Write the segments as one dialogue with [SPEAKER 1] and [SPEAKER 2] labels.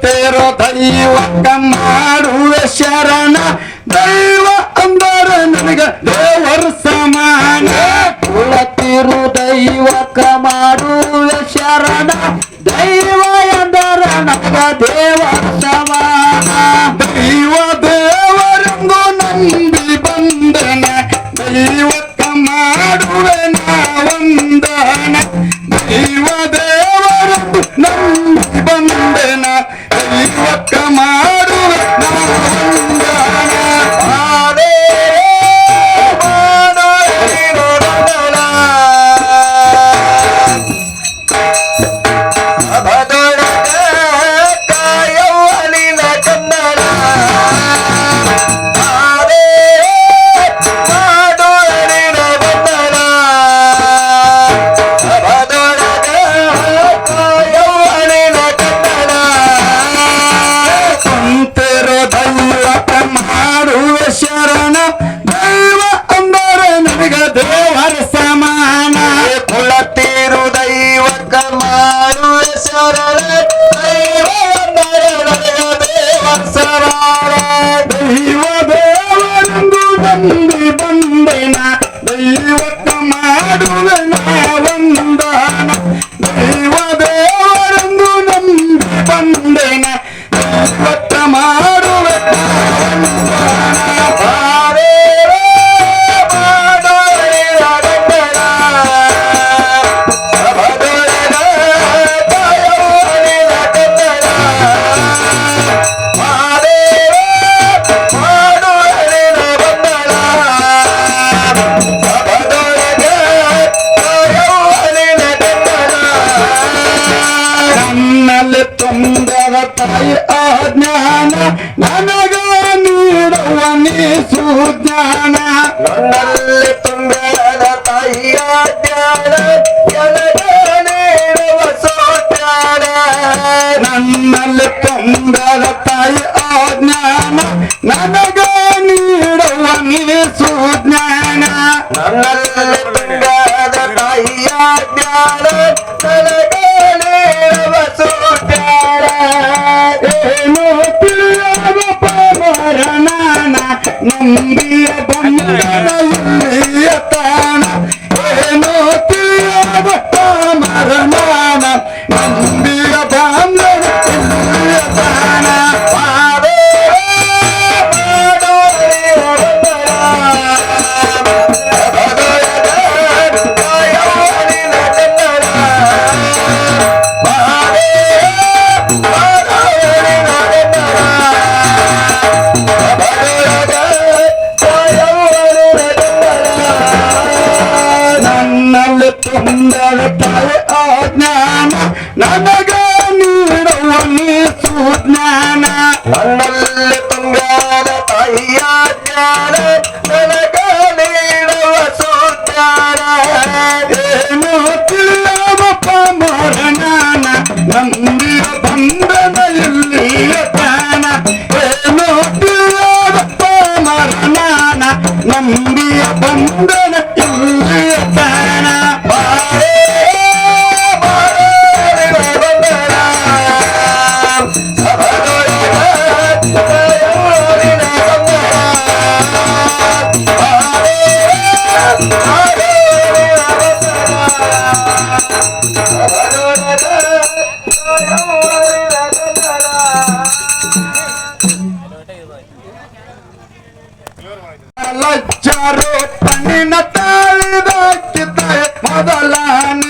[SPEAKER 1] ಕೊಟ್ಟಿರೋ ದೈವಕ್ಕ ಮಾಡುವೆ ಶರಣ. ದೈ ತಾಯಿ ಅಜ್ಞಾನ ನನಗ ನೀಡುವ ನೀ ಸುಜ್ಞಾನ. banana, nambiya banana.
[SPEAKER 2] ತಾಯಿ
[SPEAKER 1] ಲಜ್ಜಾರು ಪಣ್ಣಿನ ತಾಳಿದ ಮೊದಲಾನ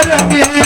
[SPEAKER 1] para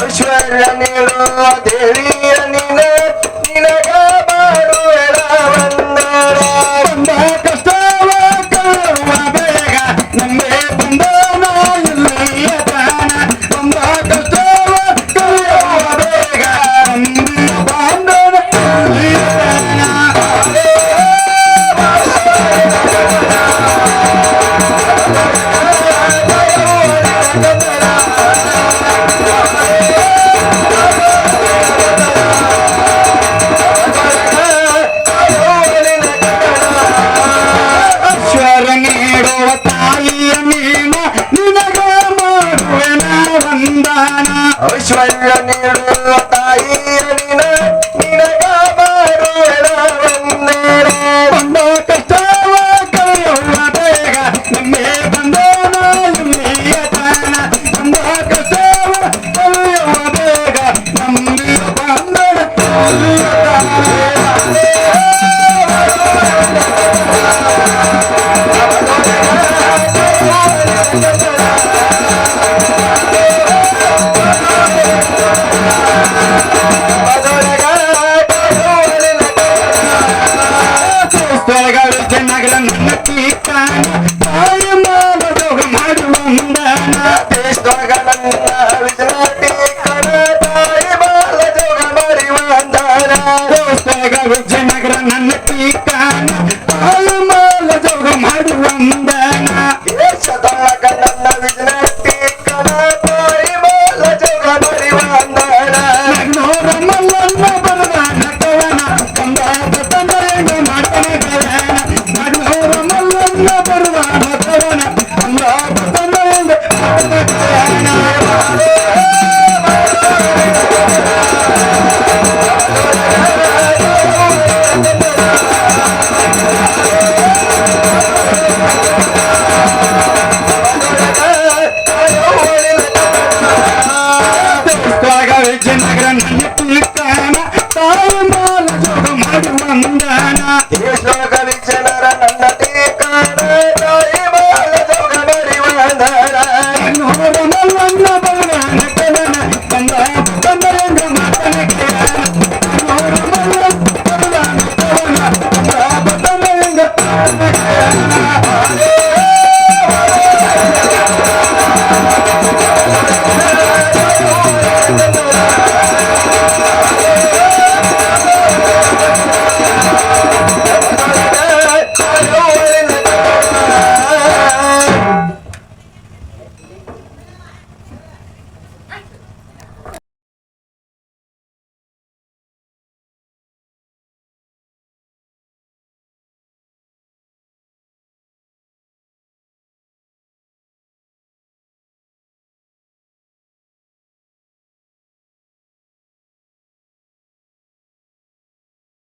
[SPEAKER 2] 我却让你落了眼。
[SPEAKER 1] দানা
[SPEAKER 2] ঐশ্বর্য নির্মলতায় start